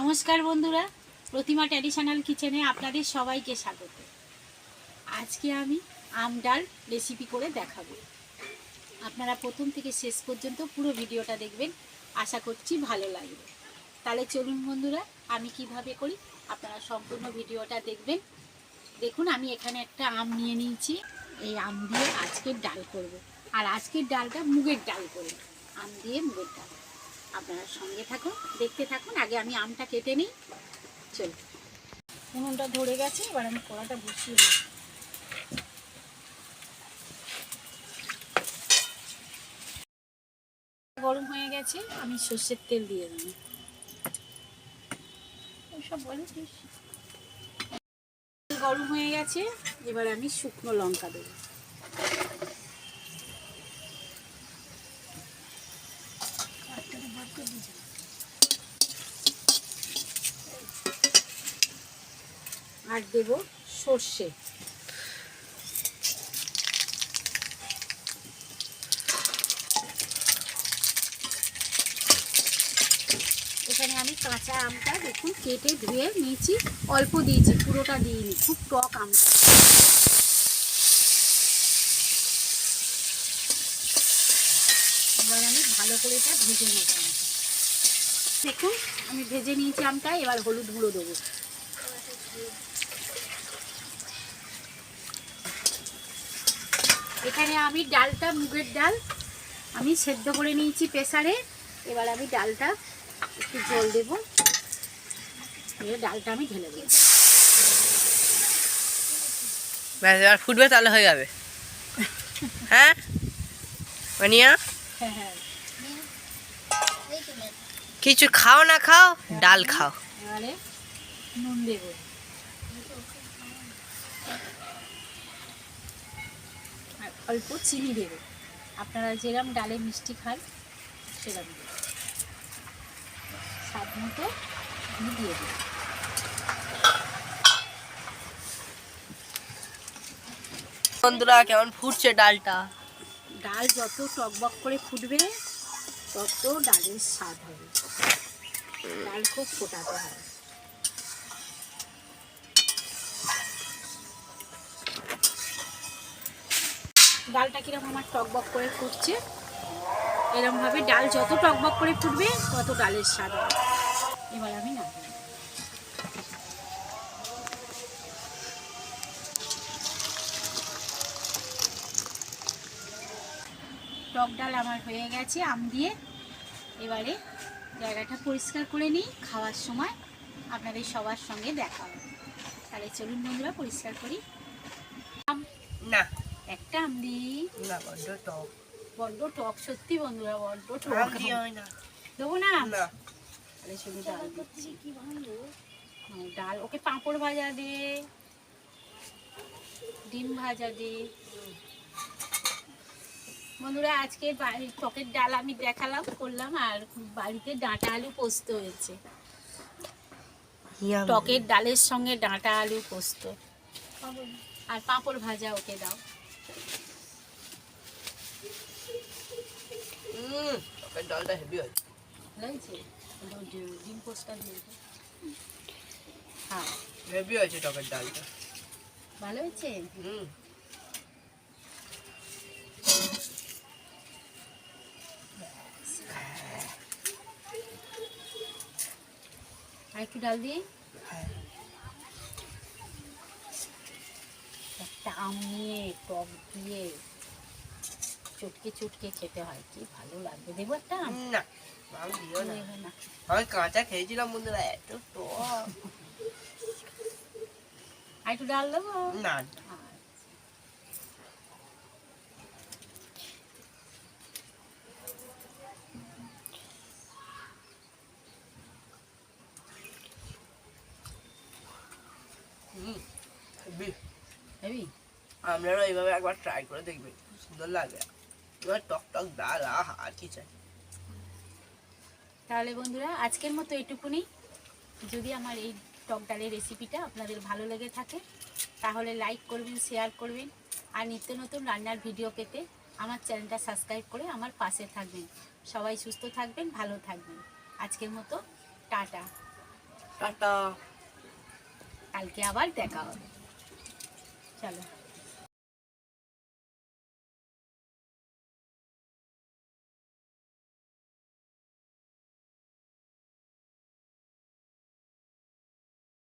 নমস্কার বন্ধুরা, প্রতিমা ট্র্যাডিশনাল কিচেনে আপনাদের সবাইকে স্বাগত। আজকে আমি আম ডাল রেসিপি করে দেখাবো। আপনারা প্রথম থেকে শেষ পর্যন্ত পুরো ভিডিওটা দেখবেন, আশা করছি ভালো লাগবে। তাহলে চলুন বন্ধুরা, আমি কীভাবে করি আপনারা সম্পূর্ণ ভিডিওটা দেখবেন। দেখুন, আমি এখানে একটা আম নিয়ে নিয়েছি। এই আম দিয়ে আজকের ডাল করব। আর আজকের ডালটা মুগের ডাল করব। আম দিয়ে মুগের ডাল। আপনারা সঙ্গে থাকুন, দেখতে থাকুন, আগে আমি আমটা কেটে নিই। চলুন উনুনটা ধরে গেছে, এবার আমি কড়াটা বসিয়ে দিই। গরম হয়ে গেছে, আমি সর্ষের তেল দিয়ে দিই। গরম হয়ে গেছে, এবার আমি শুকনো লঙ্কা দেবো। আর দেব সর্ষে এখানে আমি কাঁচা আমটা দেখুন কেটে ধুয়ে নিয়েছি, অল্প দিয়েছি, পুরোটা দিইনি, খুব টক আমটা এবার আমি ভালো করে এটা ভেজে নেব। দেখুন আমি ভেজে নিয়েছি আমটা এবার হলুদ গুঁড়ো দেবো। এখানে আমি ডালটা মুগের ডাল আমি সেদ্ধ করে নিয়েছি প্রেসারে। এবার আমি ডালটা একটু জল দেব। দিয়ে ডালটা আমি ঢেলে দেবো। এবার ফুটবে তাহলে হয়ে যাবে। হ্যাঁ? মানিয়া? হ্যাঁ হ্যাঁ। কিছু খাও না খাও ডাল খাও। নুন দেবো। আর অল্প চিনি দেবো। আপনারা যেরকম ডালে মিষ্টি খান সেরকম স্বাদ মতো আমি দিয়ে দেবো। বন্ধুরা কেমন ফুটছে ডালটা? ডাল যত টকবক করে ফুটবে তত ডালের স্বাদ হবে। ডাল খুব ফোটাতে হয়। ডালটা কীরকম আমার টকবক করে ফুটছে এরকমভাবে ডাল যত টকবক করে ফুটবে, তত ডালের স্বাদ এবার আমি না টক ডাল আমার হয়ে গেছে, আম দিয়ে এবারে জায়গাটা পরিষ্কার করে নিই খাওয়ার সময় আপনাদের সবার সঙ্গে দেখা হবে। তাহলে চলুন বন্ধুরা পরিষ্কার করি। না। একটা আম দিই। না বড্ড টক। বড্ড টক সত্যি বন্ধুরা বড্ড টক। হয় দেবো না? তাহলে শুধু ডাল দিচ্ছি হুম, ডাল। ওকে পাঁপড় ভাজা দে। ডিম ভাজা দে। বন্ধুরা আজকে বাড়ির টকের ডাল আমি দেখালাম করলাম আর বাড়িতে ডাঁটা আলু পোস্ত হয়েছে। টকের ডালের সঙ্গে ডাঁটা আলু পোস্ত। আর পাঁপড় ভাজা ওকে দাও। হুম, টকের ডালটা হেভি হয় ডিম পোস্টটা দিয়ে হ্যাঁ। হেভি হয়েছে টকের ডালটা। ভালো হয়েছে? হুম। একটু ডাল দিয়ে? হ্যাঁ। একটা আম নিয়ে টক দিয়ে চটকে চটকে খেতে হয় কি ভালো লাগবে। দেবো একটা আম? না আম না। কাঁচা খেয়েছিলাম বন্ধুরা এত টক। আর একটু ডাল দেবো? না আচ্ছা। হুম হেভি হেবি আপনারা এইভাবে একবার ট্রাই করে দেখবেন খুব সুন্দর লাগে। এবার টক টক ডাল আহা আর কি চাই। তাহলে বন্ধুরা আজকের মতো এটুকুনি। যদি আমার এই টক ডালের রেসিপিটা আপনাদের ভালো লেগে থাকে তাহলে লাইক করবেন শেয়ার করবেন আর নিত্য নতুন রান্নার ভিডিও পেতে আমার চ্যানেলটা সাবস্ক্রাইব করে আমার পাশে থাকবেন। সবাই সুস্থ থাকবেন ভালো থাকবেন। আজকের মতো টাটা। টাটা। কালকে আবার দেখা হবে। চলো।